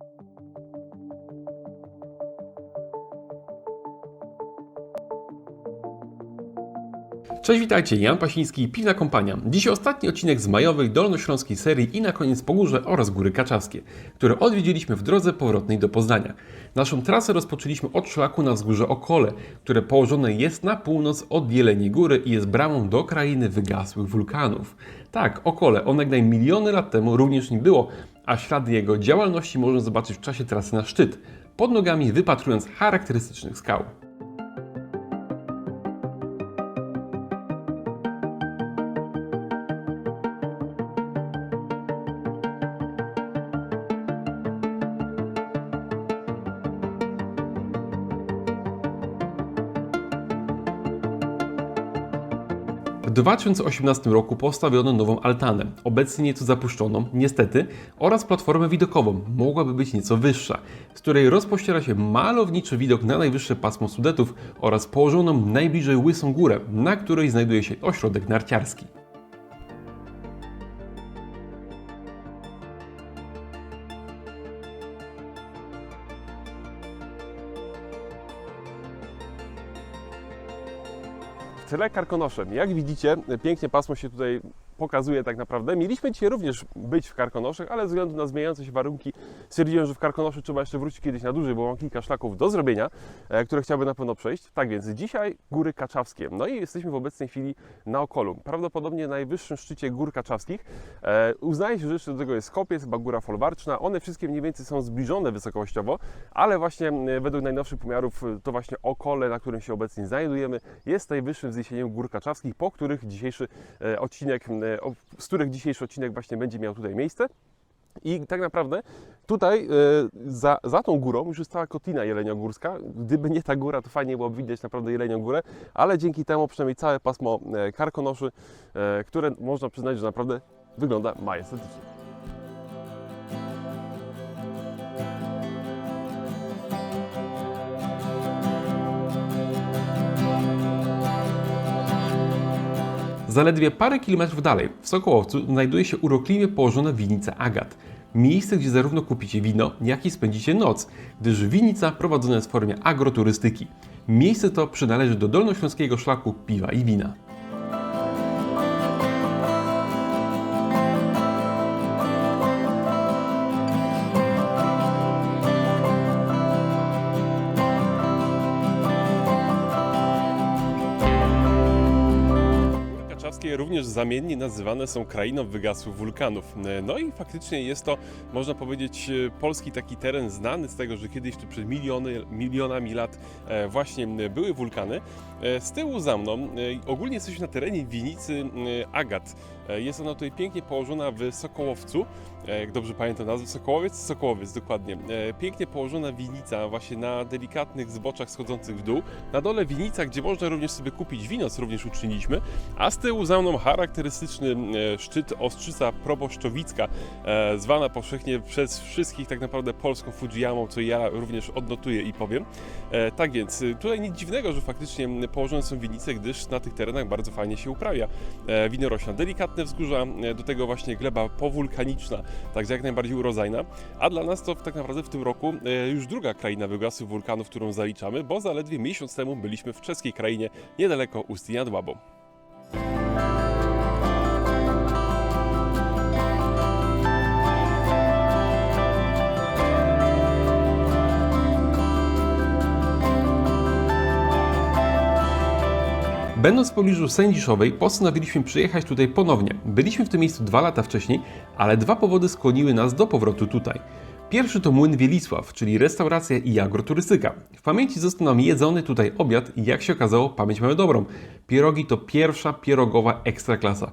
Thank you Cześć, witajcie, Jan Pasiński, Piwna Kompania. Dziś ostatni odcinek z majowej dolnośląskiej serii i na koniec Pogórze oraz Góry Kaczawskie, które odwiedziliśmy w drodze powrotnej do Poznania. Naszą trasę rozpoczęliśmy od szlaku na wzgórze Okole, które położone jest na północ od Jeleniej Góry i jest bramą do krainy wygasłych wulkanów. Tak, Okole, onegdaj miliony lat temu również nie było, a ślady jego działalności można zobaczyć w czasie trasy na szczyt, pod nogami wypatrując charakterystycznych skał. W 2018 roku postawiono nową altanę, obecnie nieco zapuszczoną, niestety, oraz platformę widokową, mogłaby być nieco wyższa, z której rozpościera się malowniczy widok na najwyższe pasmo Sudetów oraz położoną najbliżej Łysą Górę, na której znajduje się ośrodek narciarski. W tyle Karkonoszem. Jak widzicie, pięknie pasmo się tutaj pokazuje tak naprawdę. Mieliśmy dzisiaj również być w Karkonoszach, ale ze względu na zmieniające się warunki stwierdziłem, że w Karkonosze trzeba jeszcze wrócić kiedyś na dłużej, bo mam kilka szlaków do zrobienia, e, które chciałbym na pewno przejść. Tak więc dzisiaj Góry Kaczawskie. No i jesteśmy w obecnej chwili na Okolu. Prawdopodobnie najwyższym szczycie Gór Kaczawskich. E, uznaje się, że jeszcze do tego jest Kopiec, chyba Góra Folwarczna. One wszystkie mniej więcej są zbliżone wysokościowo, ale właśnie według najnowszych pomiarów e, to właśnie Okole, na którym się obecnie znajdujemy, jest najwyższym wzniesieniem Gór Kaczawskich, po których dzisiejszy odcinek, z których dzisiejszy odcinek właśnie będzie miał tutaj miejsce. I tak naprawdę tutaj e, za, za tą górą już jest cała kotlina jeleniogórska. Gdyby nie ta góra, to fajnie byłoby widać naprawdę jelenią górę, ale dzięki temu przynajmniej całe pasmo e, karkonoszy, e, które można przyznać, że naprawdę wygląda majestatycznie. Zaledwie parę kilometrów dalej, w Sokołowcu, znajduje się urokliwie położona winnica Agat. Miejsce, gdzie zarówno kupicie wino, jak i spędzicie noc, gdyż winnica prowadzona jest w formie agroturystyki. Miejsce to przynależy do dolnośląskiego szlaku piwa i wina. Również zamiennie nazywane są krainą wygasłych wulkanów. No i faktycznie jest to, można powiedzieć, polski taki teren znany z tego, że kiedyś tu przed miliony, milionami lat e, właśnie były wulkany. E, Z tyłu za mną e, ogólnie jesteśmy na terenie winnicy e, Agat. E, Jest ona tutaj pięknie położona w Sokołowcu. E, Jak dobrze pamiętam nazwę, Sokołowiec? Sokołowiec, dokładnie. E, Pięknie położona winnica właśnie na delikatnych zboczach schodzących w dół. Na dole winnica, gdzie można również sobie kupić wino, co również uczyniliśmy. A z tyłu za mną charakterystyczny szczyt Ostrzyca Proboszczowicka, zwana powszechnie przez wszystkich tak naprawdę polską Fujiyamą, co ja również odnotuję i powiem. Tak więc tutaj nic dziwnego, że faktycznie położone są winnice, gdyż na tych terenach bardzo fajnie się uprawia winorośla. Delikatne wzgórza, e, do tego właśnie gleba powulkaniczna, także jak najbardziej urodzajna. A dla nas to tak naprawdę w tym roku e, już druga kraina wygasłych wulkanów, którą zaliczamy, bo zaledwie miesiąc temu byliśmy w czeskiej krainie, niedaleko Ustyi nad Będąc w pobliżu Sędziszowej, postanowiliśmy przyjechać tutaj ponownie. Byliśmy w tym miejscu dwa lata wcześniej, ale dwa powody skłoniły nas do powrotu tutaj. Pierwszy to Młyn Wielisław, czyli restauracja i agroturystyka. W pamięci został nam jedzony tutaj obiad i jak się okazało, pamięć mamy dobrą. Pierogi to pierwsza pierogowa ekstraklasa.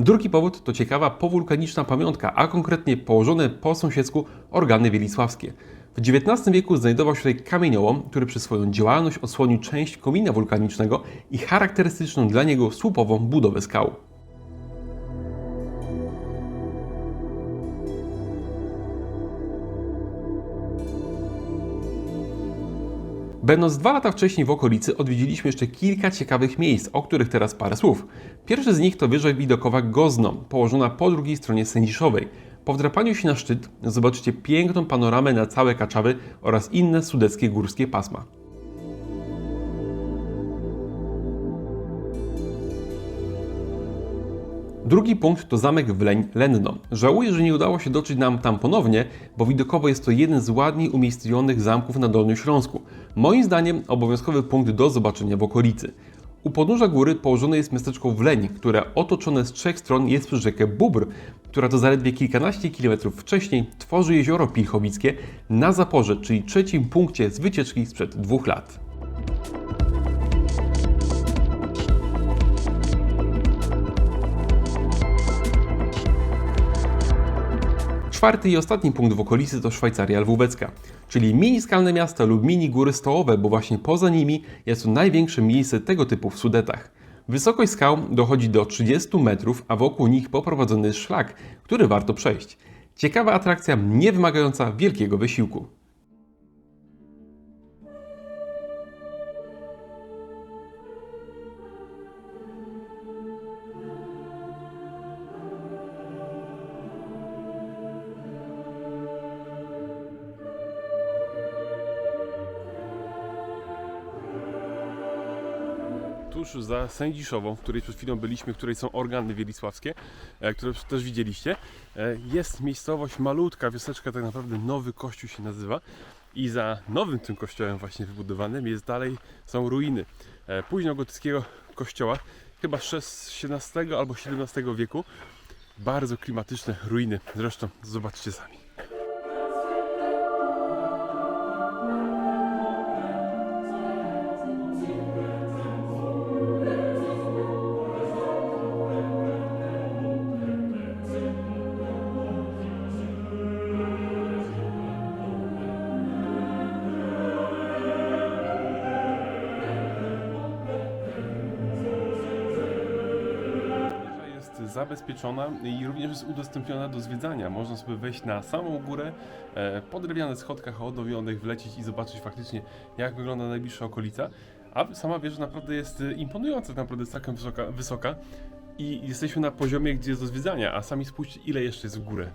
Drugi powód to ciekawa powulkaniczna pamiątka, a konkretnie położone po sąsiedzku organy wielisławskie. W XIX wieku znajdował się tutaj kamieniołom, który przez swoją działalność osłonił część komina wulkanicznego i charakterystyczną dla niego słupową budowę skał. Będąc dwa lata wcześniej w okolicy, odwiedziliśmy jeszcze kilka ciekawych miejsc, o których teraz parę słów. Pierwszy z nich to wieża widokowa Gozno, położona po drugiej stronie Sędziszowej. Po wdrapaniu się na szczyt zobaczycie piękną panoramę na całe Kaczawy oraz inne sudeckie górskie pasma. Drugi punkt to zamek Wleń Lenno. Żałuję, że nie udało się dotrzeć nam tam ponownie, bo widokowo jest to jeden z ładniej umiejscowionych zamków na Dolnym Śląsku. Moim zdaniem obowiązkowy punkt do zobaczenia w okolicy. U podnóża góry położone jest miasteczko Wleń, które otoczone z trzech stron jest przez rzekę Bóbr, która to zaledwie kilkanaście kilometrów wcześniej tworzy jezioro Pilchowickie na Zaporze, czyli trzecim punkcie z wycieczki sprzed dwóch lat. Czwarty i ostatni punkt w okolicy to Szwajcaria Lwówecka, czyli mini skalne miasta lub mini góry stołowe, bo właśnie poza nimi jest to największe miejsce tego typu w Sudetach. Wysokość skał dochodzi do 30 metrów, a wokół nich poprowadzony jest szlak, który warto przejść. Ciekawa atrakcja, nie wymagająca wielkiego wysiłku. Tuż za Sędziszową, w której przed chwilą byliśmy, w której są organy wielisławskie, e, które też widzieliście, e, jest miejscowość malutka, wioseczka, tak naprawdę nowy kościół się nazywa. I za nowym tym kościołem właśnie wybudowanym jest dalej, są ruiny e, późnogotyckiego kościoła, chyba z XVI albo XVII wieku. Bardzo klimatyczne ruiny, zresztą zobaczcie sami. Zabezpieczona i również jest udostępniona do zwiedzania. Można sobie wejść na samą górę, e, po drewnianych schodkach odnowionych, wlecieć i zobaczyć faktycznie, jak wygląda najbliższa okolica. A sama wieża naprawdę jest e, imponująca, tak naprawdę jest całkiem wysoka, wysoka. I jesteśmy na poziomie, gdzie jest do zwiedzania, a sami spójrzcie, ile jeszcze jest w górę.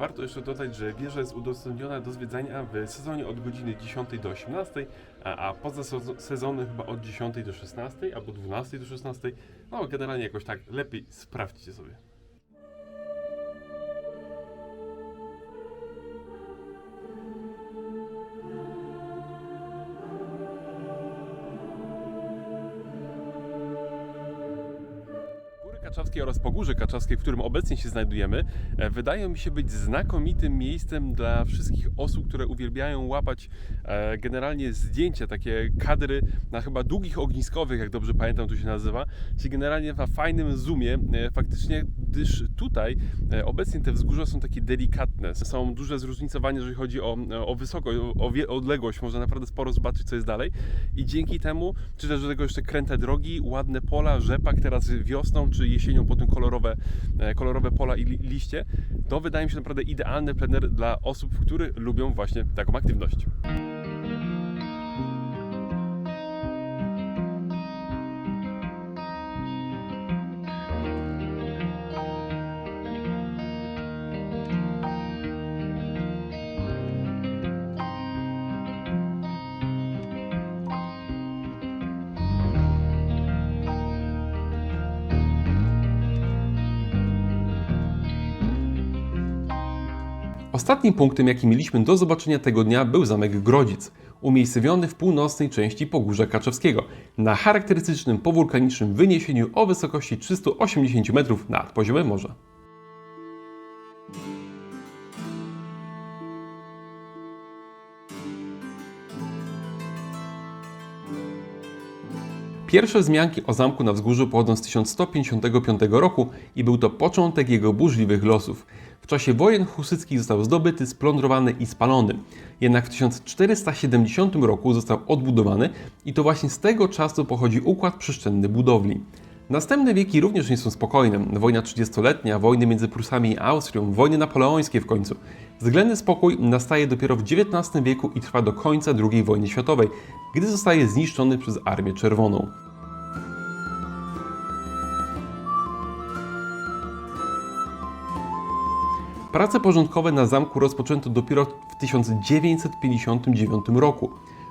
Warto jeszcze dodać, że wieża jest udostępniona do zwiedzania w sezonie od godziny 10 do 18, a, a poza sezo- sezony chyba od 10 do 16 albo 12 do 16. No generalnie jakoś tak lepiej sprawdźcie sobie. Góry Kaczawskie oraz Pogórze Kaczawskie, w którym obecnie się znajdujemy, e, wydają mi się być znakomitym miejscem dla wszystkich osób, które uwielbiają łapać e, generalnie zdjęcia, takie kadry na chyba długich ogniskowych, jak dobrze pamiętam tu się nazywa, czyli generalnie na fajnym zoomie, e, faktycznie, gdyż tutaj obecnie te wzgórza są takie delikatne, są duże zróżnicowanie, jeżeli chodzi o, o wysokość, o, odległość, można naprawdę sporo zobaczyć, co jest dalej. I dzięki temu, czy też do tego jeszcze kręte drogi, ładne pola, rzepak teraz wiosną, czy jesienią potem kolorowe, e, kolorowe pola i li- liście, to wydaje mi się naprawdę idealny plener dla osób, które lubią właśnie taką aktywność. Ostatnim punktem, jaki mieliśmy do zobaczenia tego dnia, był zamek Grodzic, umiejscowiony w północnej części Pogórza Kaczewskiego, na charakterystycznym powulkanicznym wyniesieniu o wysokości 380 metrów nad poziomem morza. Pierwsze wzmianki o zamku na wzgórzu pochodzą z 1155 roku i był to początek jego burzliwych losów. Czasie wojen husyckich został zdobyty, splądrowany i spalony. Jednak w 1470 roku został odbudowany i to właśnie z tego czasu pochodzi układ przestrzenny budowli. Następne wieki również nie są spokojne. Wojna 30-letnia, wojny między Prusami i Austrią, wojny napoleońskie w końcu. Względny spokój nastaje dopiero w XIX wieku i trwa do końca II wojny światowej, gdy zostaje zniszczony przez Armię Czerwoną. Prace porządkowe na zamku rozpoczęto dopiero w 1959 roku.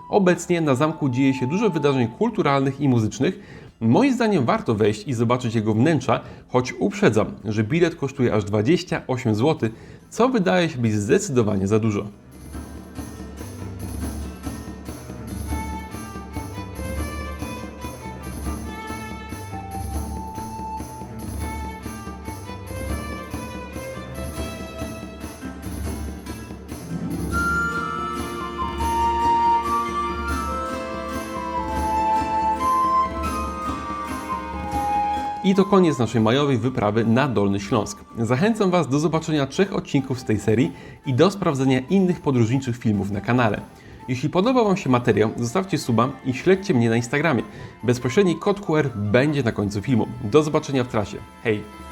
Obecnie na zamku dzieje się dużo wydarzeń kulturalnych i muzycznych. Moim zdaniem warto wejść i zobaczyć jego wnętrza, choć uprzedzam, że bilet kosztuje aż 28 zł, co wydaje się być zdecydowanie za dużo. I to koniec naszej majowej wyprawy na Dolny Śląsk. Zachęcam Was do zobaczenia trzech odcinków z tej serii i do sprawdzenia innych podróżniczych filmów na kanale. Jeśli podobał Wam się materiał, zostawcie suba i śledźcie mnie na Instagramie. Bezpośredni kod QR będzie na końcu filmu. Do zobaczenia w trasie. Hej!